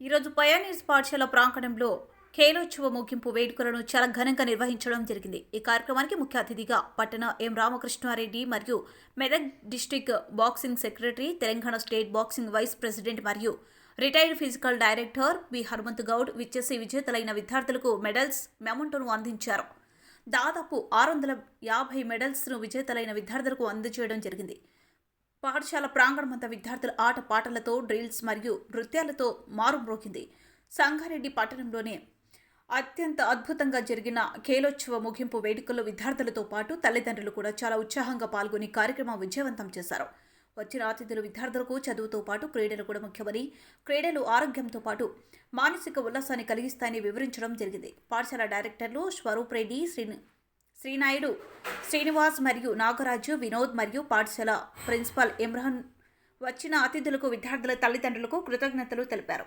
ఈరోజు పయానీర్స్ పాఠశాల ప్రాంగణంలో ఖేలోత్సవ ముగింపు వేడుకలను చాలా ఘనంగా నిర్వహించడం జరిగింది. ఈ కార్యక్రమానికి ముఖ్య అతిథిగా పట్టణ ఎం రామకృష్ణారెడ్డి మరియు Medak district boxing secretary Telangana state boxing vice president మరియు retired physical director B Hanumanth Goud విచ్చేసి విజేతలైన విద్యార్థులకు మెడల్స్ మెమంటోను అందించారు. దాదాపు ఆరు వందల యాభై మెడల్స్ను విజేతలైన విద్యార్థులకు అందజేయడం జరిగింది. పాఠశాల ప్రాంగణమంతా విద్యార్థుల ఆట పాటలతో డ్రిల్స్ మరియు నృత్యాలతో మారుమ్రోగింది. సంగారెడ్డి పట్టణంలోనే అత్యంత అద్భుతంగా జరిగిన ఖేలోత్సవ ముగింపు వేడుకల్లో విద్యార్థులతో పాటు తల్లిదండ్రులు కూడా చాలా ఉత్సాహంగా పాల్గొని కార్యక్రమం విజయవంతం చేశారు. వచ్చిన అతిథులు విద్యార్థులకు చదువుతో పాటు క్రీడలు కూడా ముఖ్యమని క్రీడలు ఆరోగ్యంతో పాటు మానసిక ఉల్లాసాన్ని కలిగిస్తాయని వివరించడం జరిగింది. పాఠశాల డైరెక్టర్లు స్వరూప్ రెడ్డి శ్రీ శ్రీనాయుడు శ్రీనివాస్ మరియు నాగరాజు వినోద్ మరియు పాఠశాల ప్రిన్సిపాల్ ఇమ్రాన్ వచ్చిన అతిథులకు విద్యార్థుల తల్లిదండ్రులకు కృతజ్ఞతలు తెలిపారు.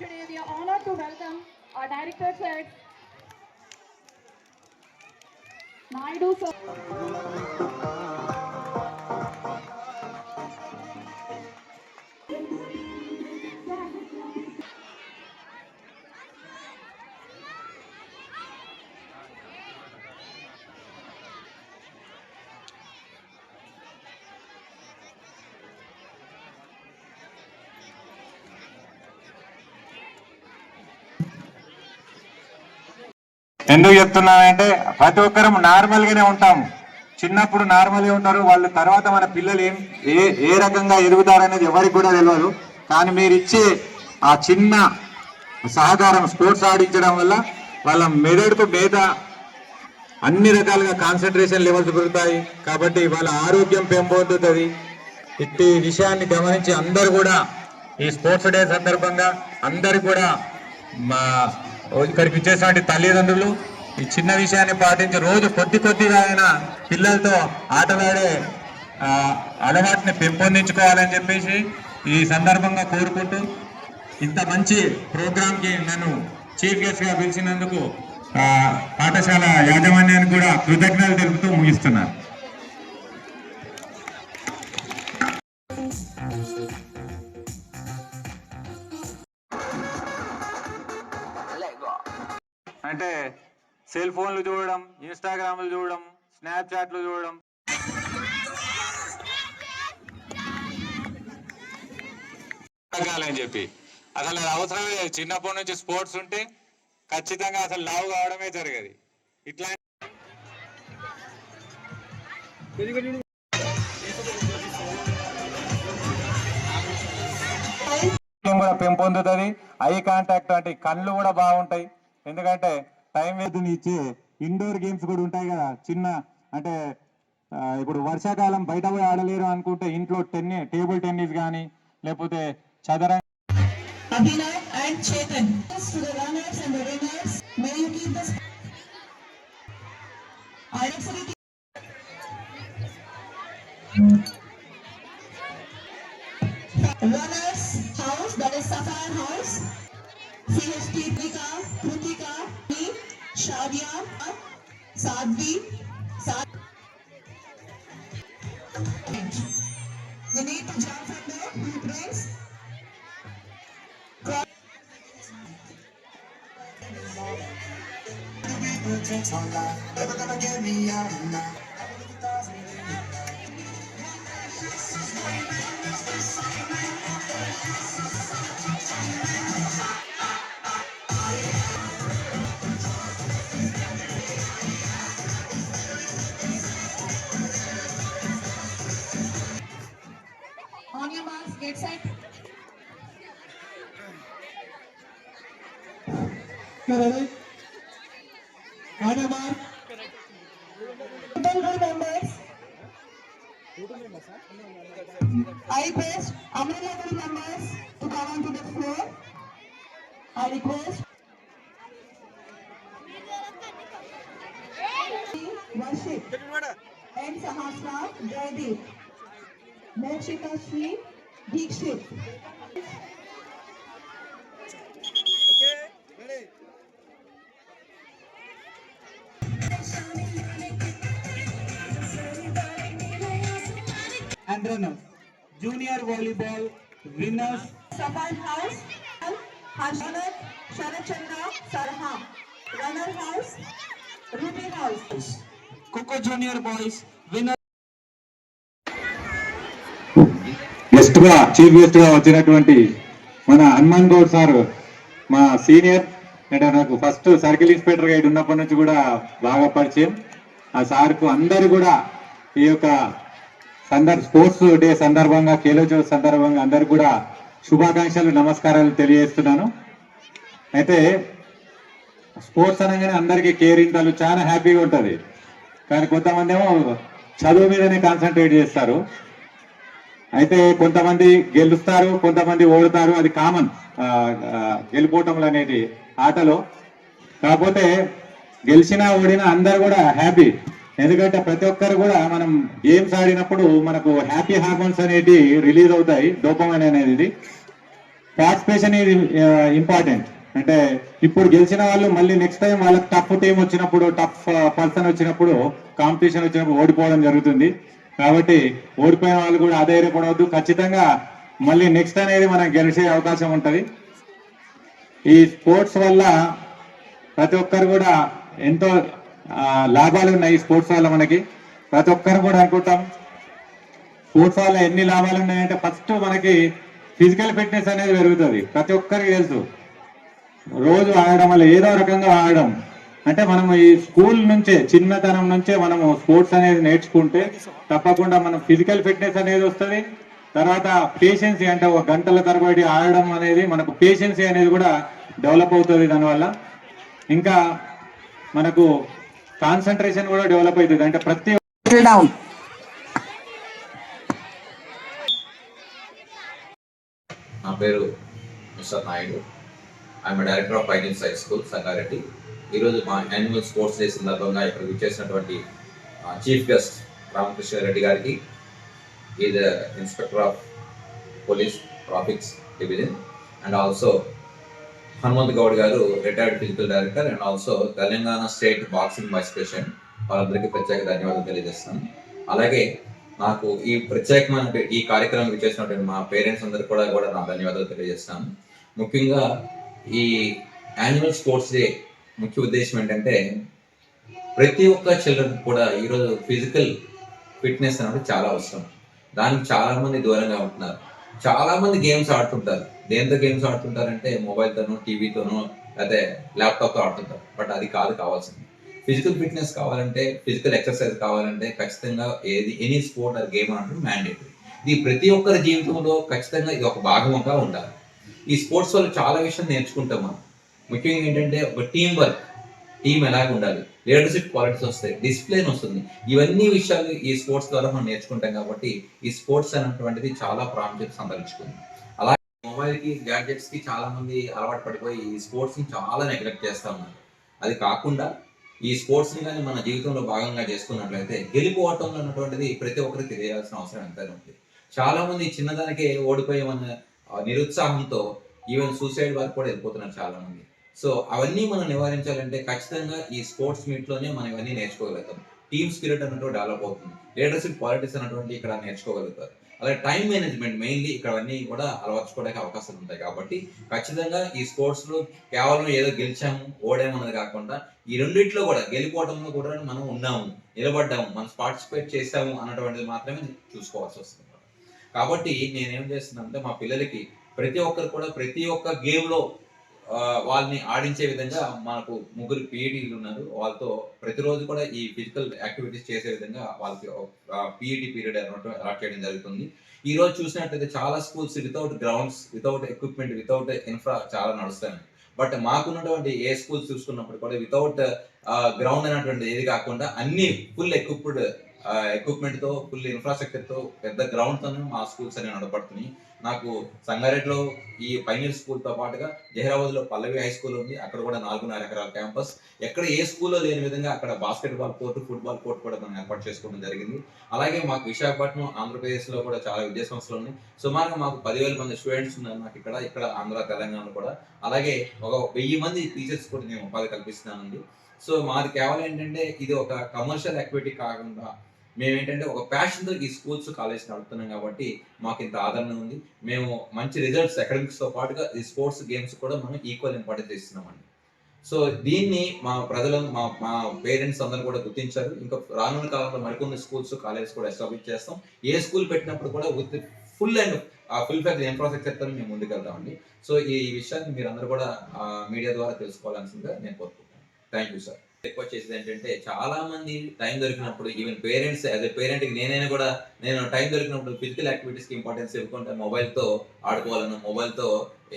Today we are honored to welcome our director, sir, Naidu sir. ఎందుకు చెప్తున్నానంటే ప్రతి ఒక్కరం నార్మల్ గానే ఉంటాము. చిన్నప్పుడు నార్మల్గా ఉంటారు వాళ్ళు తర్వాత మన పిల్లలు ఏం ఏ ఏ రకంగా ఎదుగుతారనేది ఎవరికి కూడా తెలియదు కానీ మీరు ఇచ్చే ఆ చిన్న సహకారం స్పోర్ట్స్ ఆడించడం వల్ల వాళ్ళ మెదడుకు మీద అన్ని రకాలుగా కాన్సన్ట్రేషన్ లెవెల్స్ పెరుగుతాయి. కాబట్టి వాళ్ళ ఆరోగ్యం పెంపొందుతుంది. ఇట్టి విషయాన్ని గమనించి అందరు కూడా ఈ స్పోర్ట్స్ డే సందర్భంగా అందరు కూడా మా ఇక్కడికి ఇచ్చేసినటువంటి తల్లిదండ్రులు. ఈ చిన్న విషయాన్ని పాటించి రోజు కొద్ది కొద్దిగా అయినా పిల్లలతో ఆటలాడే అలవాటుని పెంపొందించుకోవాలని చెప్పేసి ఈ సందర్భంగా కోరుకుంటూ ఇంత మంచి ప్రోగ్రాంకి నన్ను చీఫ్ గెస్ట్గా పిలిచినందుకు పాఠశాల యాజమాన్యానికి కూడా కృతజ్ఞతలు తెలుపుతూ ముగిస్తున్నాను. అంటే సెల్ ఫోన్లు చూడడం ఇన్స్టాగ్రామ్లు చూడడం స్నాప్చాట్లు చూడడం. రకాలని చెప్పి. అసలు అది అవసరమే లేదు. చిన్నప్పటి నుంచి స్పోర్ట్స్ ఉంటే ఖచ్చితంగా అసలు లావు కావడమే జరగదు. ఇట్లా కూడా పెంపొందుతుంది. ఐ కాంటాక్ట్ అంటే కళ్ళు కూడా బాగుంటాయి. ఎందుకంటే టైం వేదిని ఇచ్చి ఇండోర్ గేమ్స్ కూడా ఉంటాయి కదా చిన్న అంటే ఇప్పుడు వర్షాకాలం బయట పోయి ఆడలేరు అనుకుంటే ఇంట్లో టెన్ని టేబుల్ టెన్నిస్ కానీ లేకపోతే చదరంగ The you need to jump from there. Press. Never gonna get me out of. Members. I request umbrella level members to come onto the floor. I request. Worship. N. Sahasra Jaideep. Mokshita Sri Dikshit. And runners. Junior volleyball winners Safan House, Harshanat, Sharat Chandra, Sarha. Runner House, Ruby House. Coco Junior boys winners. గెస్ట్గా chief గెస్ట్గా వచ్చినటువంటి మన Hanuman Goud sir మా senior అంటే నాకు first circle inspector guide ఉన్నప్పటి నుంచి కూడా బాగా పరిచయం ఆ సార్కు అందరు కూడా ఈ యొక్క సందర్భ స్పోర్ట్స్ డే సందర్భంగా కేలోజో సందర్భంగా అందరు కూడా శుభాకాంక్షలు నమస్కారాలు తెలియజేస్తున్నాను. అయితే స్పోర్ట్స్ అనగానే అందరికీ కేరింతలు చాలా హ్యాపీగా ఉంటుంది. కానీ కొంతమంది ఏమో చదువు మీదనే కాన్సన్ట్రేట్ చేస్తారు. అయితే కొంతమంది గెలుస్తారు కొంతమంది ఓడుతారు. అది కామన్ గెలుపోవటంలు అనేది ఆటలో. కాకపోతే గెలిచినా ఓడినా అందరు కూడా హ్యాపీ. ఎందుకంటే ప్రతి ఒక్కరు కూడా మనం గేమ్స్ ఆడినప్పుడు మనకు హ్యాపీ హార్మోన్స్ అనేటి రిలీజ్ అవుతాయి. డోపమైన్ అనేది. పార్టిసిపేషన్ ఇది ఇంపార్టెంట్ అంటే ఇప్పుడు గెలిచిన వాళ్ళు మళ్ళీ నెక్స్ట్ టైం వాళ్ళకి టఫ్ టీం వచ్చినప్పుడు టఫ్ పర్సన్ వచ్చినప్పుడు కాంపిటీషన్ వచ్చినప్పుడు ఓడిపోవడం జరుగుతుంది. కాబట్టి ఓడిపోయిన వాళ్ళు కూడా అధైర్యపడవద్దు ఖచ్చితంగా మళ్ళీ నెక్స్ట్ అనేది మనం గెలిచే అవకాశం ఉంటుంది. ఈ స్పోర్ట్స్ వల్ల ప్రతి ఒక్కరు కూడా ఎంతో లాభాలు ఉన్నాయి ఈ స్పోర్ట్స్ వల్ల మనకి. ప్రతి ఒక్కరు కూడా అనుకుంటాం. స్పోర్ట్స్ వల్ల ఎన్ని లాభాలు ఉన్నాయంటే ఫస్ట్ మనకి ఫిజికల్ ఫిట్నెస్ అనేది పెరుగుతుంది. ప్రతి ఒక్కరికి తెలుసు. రోజు ఆడడం వల్ల ఏదో రకంగా ఆడడం. అంటే మనం ఈ స్కూల్ నుంచే చిన్నతనం నుంచే మనము స్పోర్ట్స్ అనేది నేర్చుకుంటే తప్పకుండా మనం ఫిజికల్ ఫిట్నెస్ అనేది వస్తుంది. తర్వాత పేషెన్సీ అంటే ఒక గంటల తరబడి ఆడడం అనేది మనకు పేషెన్సీ అనేది కూడా డెవలప్ అవుతుంది దానివల్ల. ఇంకా మనకు కాన్సన్ట్రేషన్ కూడా డెవలప్ అవుతుంది. అంటే ప్రతి. నా పేరు mister Naidu. I am director of finance high school Sangareddy. ఈరోజు మా యాన్యువల్ స్పోర్ట్స్ డే సందర్భంగా ఇక్కడ విచ్చేసినటువంటి చీఫ్ గెస్ట్ రామకృష్ణారెడ్డి గారికి is inspector of police traffics division and also Hanumanth Goud గారు retired physical director and also Telangana state boxing vice president వాళ్ళందరికీ ప్రత్యేక ధన్యవాదాలు తెలియజేస్తాను అలాగే నాకు ఈ ప్రత్యేకమైన ఈ కార్యక్రమం చేసినటువంటి మా పేరెంట్స్ అందరికీ కూడా కూడా నా ధన్యవాదాలు తెలియజేస్తాను. ముఖ్యంగా ఈ యాన్యువల్ స్పోర్ట్స్ డే ముఖ్య ఉద్దేశం ఏంటంటే ప్రతి ఒక్క చిల్డ్రన్ కూడా ఈరోజు ఫిజికల్ ఫిట్నెస్ అనేది చాలా అవసరం. దానికి చాలామంది దూరంగా ఉంటున్నారు. చాలా మంది గేమ్స్ ఆడుతుంటారు. దేంతో గేమ్స్ ఆడుతుంటారంటే మొబైల్తోనో టీవీతోనో లేకపోతే ల్యాప్టాప్తో ఆడుతుంటారు. బట్ అది కాదు కావాల్సింది. ఫిజికల్ ఫిట్నెస్ కావాలంటే ఫిజికల్ ఎక్సర్సైజ్ కావాలంటే ఖచ్చితంగా ఏది ఎనీ స్పోర్ట్ ఆర్ గేమ్ అంటే మ్యాండేటరీ ఇది ప్రతి ఒక్కరి జీవితంలో ఖచ్చితంగా ఇది ఒక భాగంగా ఉండాలి. ఈ స్పోర్ట్స్ వల్ల చాలా విషయం నేర్చుకుంటాం మనం. ముఖ్యంగా ఏంటంటే ఒక టీం వర్క్ టీం ఎలాగ ఉండాలి? లీడర్షిప్ క్వాలిటీస్ వస్తాయి డిసిప్లిన్ వస్తుంది. ఇవన్నీ విషయాలు ఈ స్పోర్ట్స్ ద్వారా మనం నేర్చుకుంటాం కాబట్టి ఈ స్పోర్ట్స్ అనేటువంటిది చాలా ప్రాముఖ్యత సంతరించుకుంది. అలాగే మొబైల్కి గ్యాడ్జెట్స్కి చాలా మంది అలవాటు పడిపోయి ఈ స్పోర్ట్స్ని చాలా నెగ్లెక్ట్ చేస్తూ ఉన్నారు. అది కాకుండా ఈ స్పోర్ట్స్ని కానీ మన జీవితంలో భాగంగా చేసుకున్నట్లయితే గెలిపోవటం ఉన్నటువంటిది ప్రతి ఒక్కరికి తెలియాల్సిన అవసరం ఎంతైనా ఉంది. చాలా మంది చిన్నదానికే ఓడిపోయే మన నిరుత్సాహంతో ఈవెన్ సూసైడ్ వరకు కూడా వెళ్ళిపోతున్నారు చాలా మంది సో అవన్నీ మనం నివారించాలంటే ఖచ్చితంగా ఈ స్పోర్ట్స్ మీట్లోనే మనం ఇవన్నీ నేర్చుకోగలుగుతాం. టీమ్ స్పిరిట్ అన్నట్టు డెవలప్ అవుతుంది. లీడర్షిప్ క్వాలిటీస్ అన్నటువంటి ఇక్కడ నేర్చుకోగలుగుతారు. అలాగే టైం మేనేజ్మెంట్ మెయిన్లీ ఇక్కడ అన్నీ కూడా అలవర్చుకోవడానికి అవకాశాలు ఉంటాయి కాబట్టి ఖచ్చితంగా ఈ స్పోర్ట్స్లో కేవలం ఏదో గెలిచాము ఓడామన్నది కాకుండా ఈ రెండిట్లో కూడా గెలిపోవడంలో కూడా మనం ఉన్నాము నిలబడ్డాము మనం పార్టిసిపేట్ చేసాము అన్నటువంటిది మాత్రమే చూసుకోవాల్సి వస్తుంది కాబట్టి నేనేం చేస్తున్నానంటే మా పిల్లలకి ప్రతి ఒక్కరు కూడా ప్రతి ఒక్క గేమ్లో వాళ్ళని ఆడించే విధంగా మనకు ముగ్గురు పీఈటీలు ఉన్నారు. వాళ్ళతో ప్రతిరోజు కూడా ఈ ఫిజికల్ యాక్టివిటీస్ చేసే విధంగా వాళ్ళకి పీఈటీ పీరియడ్ అన్నట్టు అలాట్ చేయడం జరుగుతుంది. ఈ రోజు చూసినట్లయితే చాలా schools without grounds without equipment without infra చాలా నడుస్తాయి. బట్ మాకున్నటువంటి ఏ స్కూల్స్ చూసుకున్నప్పుడు కూడా వితౌట్ గ్రౌండ్ అనేటువంటి ఏది కాకుండా అన్ని ఫుల్ ఎక్విప్డ్ ఎక్విప్మెంట్తో ఫుల్ ఇన్ఫ్రాస్ట్రక్చర్తో పెద్ద గ్రౌండ్తో మా స్కూల్స్ అనేవి నడపడుతున్నాయి. నాకు సంగారెడ్డిలో ఈ పైనీర్ స్కూల్తో పాటుగా జహీరాబాద్లో పల్లవి హై స్కూల్ ఉంది. అక్కడ కూడా నాలుగున్నర ఎకరాల క్యాంపస్ ఎక్కడ ఏ స్కూల్లో లేని విధంగా అక్కడ basketball court football court కూడా మనం ఏర్పాటు చేసుకోవడం జరిగింది. అలాగే మాకు విశాఖపట్నం ఆంధ్రప్రదేశ్లో కూడా చాలా విద్యా సంస్థలు ఉన్నాయి. సుమారుగా మాకు పదివేల మంది స్టూడెంట్స్ ఉన్నారు నాకు ఇక్కడ ఇక్కడ ఆంధ్ర తెలంగాణలో కూడా. అలాగే ఒక వెయ్యి మంది టీచర్స్ కూడా నేను ఉపాధి కల్పిస్తున్నానండి. సో మాది కేవలం ఏంటంటే ఇది ఒక కమర్షియల్ యాక్టివిటీ కాకుండా మేము ఏంటంటే ఒక ప్యాషన్తో ఈ స్కూల్స్ కాలేజ్ నడుపుతున్నాం కాబట్టి మాకు ఇంత ఆదరణ ఉంది. మేము మంచి రిజల్ట్స్ అకాడమిక్స్తో పాటుగా ఈ స్పోర్ట్స్ గేమ్స్ కూడా మనం ఈక్వల్ ఇంపార్టెన్స్ ఇస్తున్నామండి. సో దీన్ని మా ప్రజలు మా మా పేరెంట్స్ అందరూ కూడా గుర్తించారు. ఇంకా రానున్న కాలంలో మరికొన్ని స్కూల్స్ కాలేజెస్ కూడా ఎస్టాబ్లిష్ చేస్తాం. ఏ స్కూల్ పెట్టినప్పుడు కూడా with full and full fact ఇన్ఫ్రాస్ట్రక్చర్తో మేము ముందుకెళ్తామండి. సో ఈ విషయాన్ని మీరు అందరూ కూడా మీడియా ద్వారా తెలుసుకోవాల్సిందిగా నేను కోరుకుంటున్నాను. థ్యాంక్ యూ సార్ ఎక్కువ చేసేది ఏంటంటే చాలా మంది టైం దొరికినప్పుడు even parents as a parent నేనైనా కూడా నేను టైం దొరికినప్పుడు ఫిజికల్ యాక్టివిటీస్కి ఇంపార్టెన్స్ ఇవ్వకుండా మొబైల్తో ఆడుకోవాలను మొబైల్తో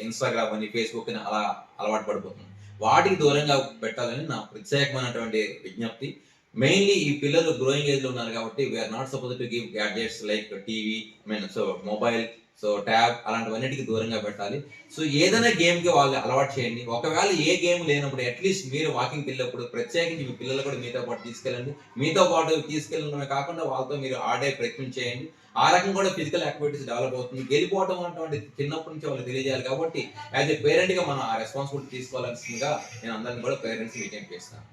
ఇన్స్టాగ్రామ్ అని ఫేస్బుక్ అని అలా అలవాటు పడిపోతున్నాను. వాటికి దూరంగా పెట్టాలని నా ప్రత్యేకమైనటువంటి విజ్ఞప్తి. మెయిన్లీ ఈ పిల్లలు గ్రోయింగ్ ఏజ్లో ఉన్నారు కాబట్టి we are not suppose to give gadgets like TV mean so mobile so tab అలాంటివన్నిటికి దూరంగా పెట్టాలి. సో ఏదైనా గేమ్కి వాళ్ళు అలవాటు చేయండి. ఒకవేళ ఏ గేమ్ లేనప్పుడు అట్లీస్ట్ మీరు వాకింగ్ వెళ్ళినప్పుడు ప్రత్యేకించి మీ పిల్లలు కూడా మీతో పాటు తీసుకెళ్ళండి. మీతో పాటు తీసుకెళ్ళడమే కాకుండా వాళ్ళతో మీరు ఆడే ప్రయత్నం చేయండి. ఆ రకం కూడా ఫిజికల్ యాక్టివిటీస్ డెవలప్ అవుతుంది. గెలిపోవడం అటువంటి చిన్నప్పటి నుంచి వాళ్ళు తెలియజేయాలి కాబట్టి యాజ్ ఎ పేరెంట్గా మనం ఆ రెస్పాన్సిబిలిటీ తీసుకోవాల్సిందిగా నేను అందరిని కూడా పేరెంట్స్ మీటింగ్ చేస్తాను.